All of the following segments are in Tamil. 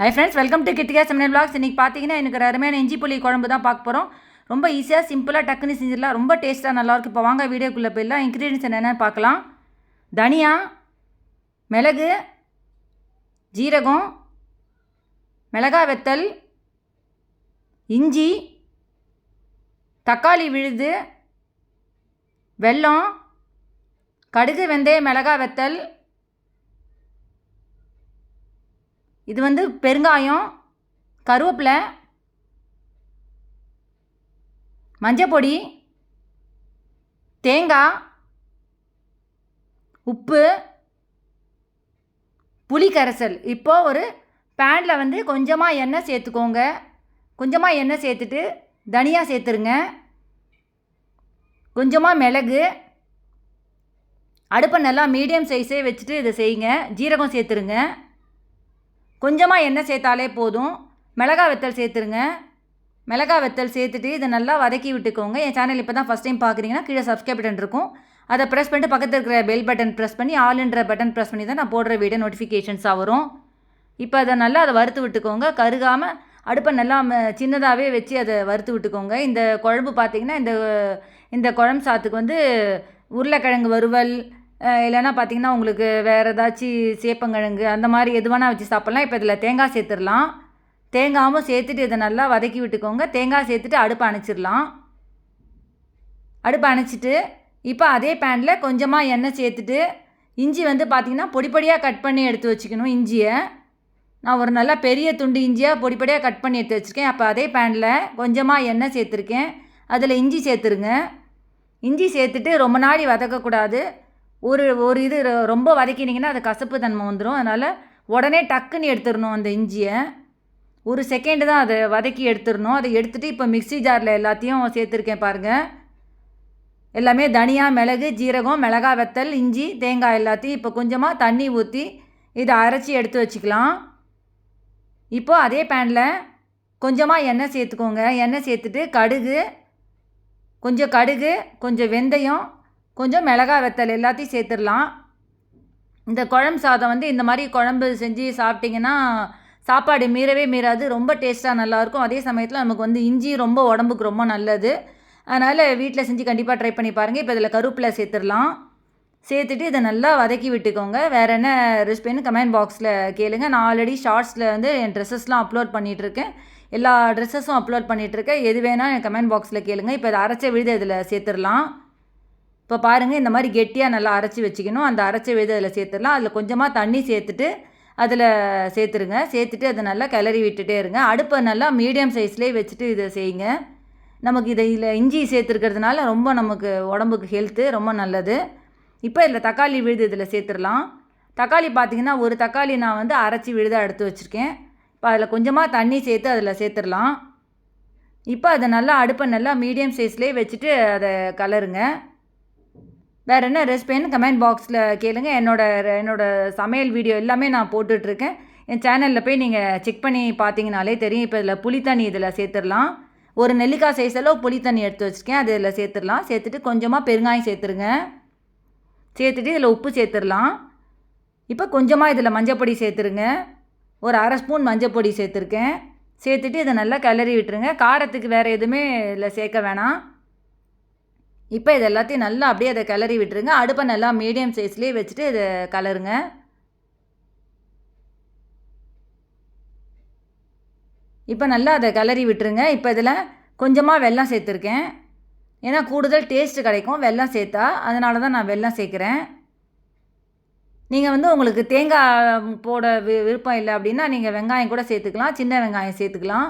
ஹை ஃப்ரெண்ட்ஸ் வெல்கம் டு கிட்டிகா செமினல் பிளாக்ஸ் இன்றைக்கி பார்த்தீங்கன்னா எனக்கு அருமையான இஞ்சி புளி குழம்பு தான் பார்க்க போகிறோம் ரொம்ப ஈஸியாக சிம்பிளாக டக்குன்னு செஞ்சிடலாம். ரொம்ப டேஸ்ட்டாக நல்லாயிருக்கு இப்போ வாங்க வீடியோக்குள்ளே போயிடலாம். இன்க்ரீடியன்ஸ் என்னென்னு பார்க்கலாம். தனியா மிளகு ஜீரகம் மிளகா வெத்தல் இஞ்சி தக்காளி விழுது வெல்லம் கடுகு வெந்தய மிளகா வெத்தல் இது வந்து பெருங்காயம் கருவேப்பிலை மஞ்சப்பொடி தேங்காய் உப்பு புளி கரைசல் இப்போது ஒரு பேனில் வந்து கொஞ்சமாக எண்ணெய் சேர்த்துக்கோங்க. கொஞ்சமாக எண்ணெய் சேர்த்துட்டு தனியாக சேர்த்துருங்க. கொஞ்சமாக மிளகு அடுப்பை நல்லா மீடியம் சைஸே வச்சுட்டு இதை செய்யுங்க. ஜீரகம் சேர்த்துருங்க. கொஞ்சமாக எண்ணெய் சேர்த்தாலே போதும். மிளகா வெத்தல் சேர்த்துருங்க. மிளகா வெத்தல் சேர்த்துட்டு இதை நல்லா வதக்கி விட்டுக்கோங்க. என் சேனல் இப்போ தான் ஃபஸ்ட் டைம் பார்க்குறீங்கன்னா கீழே சப்ஸ்கிரைப் பட்டன் இருக்கும். அதை ப்ரெஸ் பண்ணிட்டு பக்கத்தில் இருக்கிற பெல் பட்டன் ப்ரெஸ் பண்ணி ஆளுன்ற பட்டன் ப்ரெஸ் பண்ணி தான் நான் போடுற வீடியோ நோட்டிஃபிகேஷன்ஸாக வரும். இப்போ அதை நல்லா அதை வறுத்து விட்டுக்கோங்க. கருகாமல் அடுப்பை நல்லா சின்னதாகவே வச்சு அதை வறுத்து விட்டுக்கோங்க. இந்த குழம்பு பார்த்திங்கன்னா இந்த இந்த குழம்பு சாத்துக்கு வந்து உருளைக்கிழங்கு வறுவல் இல்லைன்னா பார்த்தீங்கன்னா உங்களுக்கு வேறு ஏதாச்சும் சேப்பங்கிழங்கு அந்த மாதிரி எது வேணால் வச்சு சாப்பிட்லாம். இப்போ இதில் தேங்காய் சேர்த்துடலாம். தேங்காயும் சேர்த்துட்டு இதை நல்லா வதக்கி விட்டுக்கோங்க. தேங்காய் சேர்த்துட்டு அடுப்பு அணைச்சிடலாம். அடுப்பை அணைச்சிட்டு இப்போ அதே பேனில் கொஞ்சமாக எண்ணெய் சேர்த்துட்டு இஞ்சி வந்து பார்த்திங்கன்னா பொடிப்படியாக கட் பண்ணி எடுத்து வச்சுக்கணும் இஞ்சியை. நான் ஒரு நல்லா பெரிய துண்டு இஞ்சியாக பொடிப்படியாக கட் பண்ணி எடுத்து வச்சுருக்கேன். அப்போ அதே பேனில் கொஞ்சமாக எண்ணெய் சேர்த்துருக்கேன். அதில் இஞ்சி சேர்த்துருங்க. இஞ்சி சேர்த்துட்டு ரொம்ப நாடி வதக்கக்கூடாது. ஒரு ஒரு இது ரொம்ப வதக்கினீங்கன்னா அது கசப்பு தன்மை வந்துடும் அதனால் உடனே டக்குன்னு எடுத்துடணும் அந்த இஞ்சியை. ஒரு செகண்டு தான் அதை வதக்கி எடுத்துடணும். அதை எடுத்துகிட்டு இப்போ மிக்சி ஜாரில் எல்லாத்தையும் சேர்த்துருக்கேன் பாருங்கள் எல்லாமே தனியா மிளகு ஜீரகம் மிளகா வெத்தல் இஞ்சி தேங்காய் எல்லாத்தையும் இப்போ கொஞ்சமாக தண்ணி ஊற்றி இதை அரைச்சி எடுத்து வச்சுக்கலாம். இப்போது அதே பேனில் கொஞ்சமாக எண்ணெய் சேர்த்துக்கோங்க. எண்ணெய் சேர்த்துட்டு கடுகு கொஞ்சம் கடுகு கொஞ்சம் வெந்தயம் கொஞ்சம் மிளகா வெத்தல் எல்லாத்தையும் சேர்த்துடலாம். இந்த குழம்பு சாதம் வந்து இந்த மாதிரி குழம்பு செஞ்சு சாப்பிட்டிங்கன்னா சாப்பாடு மீறவே மீறாது ரொம்ப டேஸ்ட்டாக நல்லாயிருக்கும். அதே சமயத்தில் நமக்கு வந்து இஞ்சி ரொம்ப உடம்புக்கு ரொம்ப நல்லது. அதனால் வீட்டில் செஞ்சு கண்டிப்பாக ட்ரை பண்ணி பாருங்கள் இப்போ இதில் கருப்பில் சேர்த்துடலாம். சேர்த்துட்டு இதை நல்லா வதக்கி விட்டுக்கோங்க. வேறு என்ன ரெசிபின்னு கமெண்ட் பாக்ஸில் கேளுங்க. நான் ஆல்ரெடி ஷார்ட்ஸில் வந்து என் ட்ரெஸ்ஸஸ்லாம் அப்லோட் பண்ணிகிட்ருக்கேன் எல்லா ட்ரெஸ்ஸஸும் அப்லோட் பண்ணிகிட்ருக்கேன் எது வேணால் என் கமெண்ட் பாக்ஸில் கேளுங்க. இப்போ இதை அரைச்ச விழுது இதில் சேர்த்துடலாம். இப்போ பாருங்கள் இந்த மாதிரி கெட்டியாக நல்லா அரைச்சி வச்சுக்கணும். அந்த அரைச்ச விதை அதில் சேர்த்துடலாம். அதில் கொஞ்சமாக தண்ணி சேர்த்துட்டு அதில் சேர்த்துருங்க. சேர்த்துட்டு அதை நல்லா கிளறி விட்டுட்டே இருங்க. அடுப்பை நல்லா மீடியம் சைஸ்லேயே வச்சுட்டு இதை செய்யுங்க. நமக்கு இதை இதில் இஞ்சி சேர்த்துருக்கிறதுனால ரொம்ப நமக்கு உடம்புக்கு ஹெல்த்து ரொம்ப நல்லது. இப்போ இதில் தக்காளி விழுது இதில் சேர்த்துடலாம். தக்காளி பார்த்திங்கன்னா ஒரு தக்காளி நான் வந்து அரைச்சி விழுதாக எடுத்து வச்சுருக்கேன். இப்போ அதில் கொஞ்சமாக தண்ணி சேர்த்து அதில் சேர்த்துடலாம். இப்போ அதை நல்லா அடுப்பை நல்லா மீடியம் சைஸ்லேயே வச்சுட்டு அதை கலருங்க. வேறு என்ன ரெசிபின்னு கமெண்ட் பாக்ஸில் கேளுங்கள் என்னோட என்னோடய சமையல் வீடியோ எல்லாமே நான் போட்டுட்ருக்கேன். என் சேனலில் போய் நீங்கள் செக் பண்ணி பார்த்தீங்கனாலே தெரியும். இப்போ இதில் புளித்தண்ணி இதில் சேர்த்துடலாம். ஒரு நெல்லிக்காய் சைஸ் அளவு புளித்தண்ணி எடுத்து வச்சுருக்கேன். அது இதில் சேர்த்துடலாம். சேர்த்துட்டு கொஞ்சமாக பெருங்காயம் சேர்த்துருங்க. சேர்த்துட்டு இதில் உப்பு சேர்த்துடலாம். இப்போ கொஞ்சமாக இதில் மஞ்சப்பொடி சேர்த்துருங்க. ஒரு அரை ஸ்பூன் மஞ்சப்பொடி சேர்த்துருக்கேன். சேர்த்துட்டு இதை நல்லா கிளறி விட்டுருங்க. காரத்துக்கு வேறு எதுவுமே இதில் சேர்க்க வேணாம். இப்போ இது எல்லாத்தையும் நல்லா அப்படியே அதை கிளறி விட்டுருங்க. அடுப்பை நல்லா மீடியம் சைஸ்லேயே வச்சுட்டு இதை கலருங்க. இப்போ நல்லா அதை கிளறி விட்டுருங்க. இப்போ இதில் கொஞ்சமாக வெல்லம் சேர்த்துருக்கேன். ஏன்னா கூடுதல் டேஸ்ட்டு கிடைக்கும். வெல்லம் சேர்த்தா அதனால தான் நான் வெல்லம் சேர்க்குறேன். நீங்கள் வந்து உங்களுக்கு தேங்காய் போட வி விருப்பம் இல்லை அப்படின்னா நீங்கள் வெங்காயம் கூட சேர்த்துக்கலாம். சின்ன வெங்காயம் சேர்த்துக்கலாம்.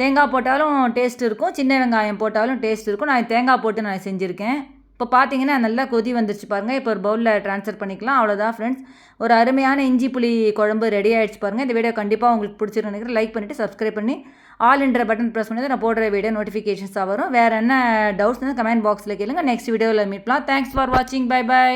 தேங்காய் போட்டாலும் டேஸ்ட் இருக்கும். சின்ன வெங்காயம் போட்டாலும் டேஸ்ட் இருக்கும். நான் தேங்காய் போட்டு நான் செஞ்சுருக்கேன். இப்போ பார்த்தீங்கன்னா நல்லா கொதி வந்துருச்சு பாருங்கள் இப்போ ஒரு பவுலில் ட்ரான்ஸ்ஃபர் பண்ணிக்கலாம். அவ்வளோதான் ஃப்ரெண்ட்ஸ் ஒரு அருமையான இஞ்சி புளி குழம்பு ரெடி ஆகிடுச்சு பாருங்கள் இந்த வீடியோ கண்டிப்பாக உங்களுக்கு பிடிச்சிருக்கு நினைக்கிறேன். லைக் பண்ணிவிட்டு சப்ஸ்கிரைப் பண்ணி ஆல் என்ற பட்டன் ப்ரெஸ் பண்ணி நான் போடுற வீடியோ நோட்டிஃபிகேஷன்ஸாக வரும். வேறு என்ன டவுட்ஸ் வந்து கமெண்ட் பாக்ஸில் கேளுங்க. நெக்ஸ்ட் வீடியோவில் மீட்லாம் தேங்க்ஸ் ஃபார் வாட்சிங் பை பை